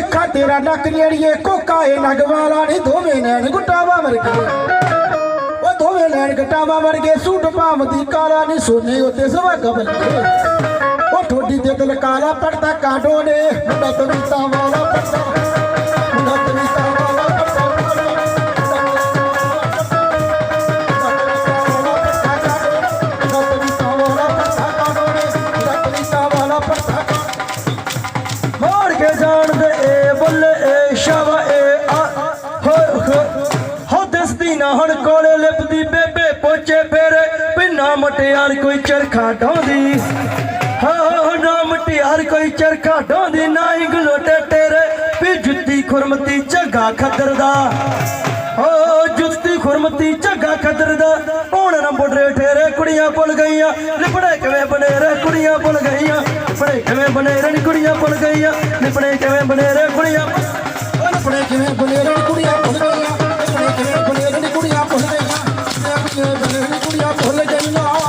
ਤਿੱਖਾ ਤੇਰਾ ਨੱਕ ਨੇੜੀਏ, ਕੋਕਾ ਏ ਨਗਵਾਲਾ ਵਾਲਾ ਨਹੀਂ ਦੋਵੇਂ ਨੈਣ ਗੁੱਟਾਵਾ ਵਰਗੇ। ਉਹ ਦੋਵੇਂ ਨੈਣ ਗੁੱਟਾਵਾ ਵਰਗੇ, ਸੂਟ ਭਾਵਦੀ ਕਾਲਾ ਨਹੀਂ ਸੋਨੇ ਉੱਤੇ ਸਵਾ ਕਬਲ ਉਹ ਠੋਡੀ ਤੇ ਦਿਲ ਕਾਲਾ ਪੜਦਾ ਕਾਡੋ ਨੇ, ਮੁੰਡਾ ਤਵੀਤਾ ਵਾਲਾ ਪੜਦਾ ਕੇ ਜਾਣਦੇ ਹੋ ਨਾ, ਹਣ ਕੋਲੇ ਲਿਪਦੀ ਬੇਬੇ ਪੋਚੇ ਫੇਰੇ। ਪਿੰਨਾ ਮਟਿਆਰ ਕੋਈ ਚਰਖਾ ਢਾਉਂਦੀ ਹਾਂ ਨਾ ਮਟਿਆਰ ਕੋਈ ਚਰਖਾ ਢਾਉਂਦੀ ਨਾ ਹੀ ਗਲੋਟੇ ਤੇਰੇ ਵੀ ਜੁੱਤੀ ਖੁਰਮਤੀ ਝੱਗਾ ਖੱਦਰ ਦਾ ਓ, ਜੁੱਤੀ ਖੁਰਮਤੀ ਝੱਗਾ ਖੱਦਰ ਦਾ ਹੁਣ ਨਾ ਬੁੱਢੇ ਠੇਰੇ, ਕੁੜੀਆਂ ਭੁੱਲ ਗਈਆਂ। ਲਿਪੜੇ ਕਿਵੇਂ ਬਨੇਰੇ, ਕੁੜੀਆਂ ਭੁੱਲ ਗਈਆਂ। ਲਿਪੜੇ ਕਿਵੇਂ ਬਨੇਰੇ ਨੀ ਕੁੜੀਆਂ ਭੁੱਲ ਗਈਆਂ। ਲਿਪੜੇ ਕਿਵੇਂ ਬਨੇਰੇ, ਕੁੜੀਆਂ ਕੁੜੀਆਂ ਭੁੱਲ ਕਿਵੇਂ ਮਨ ਕੁੜੀਆਂ ਭੁੱਲ ਜਾਂਦਾ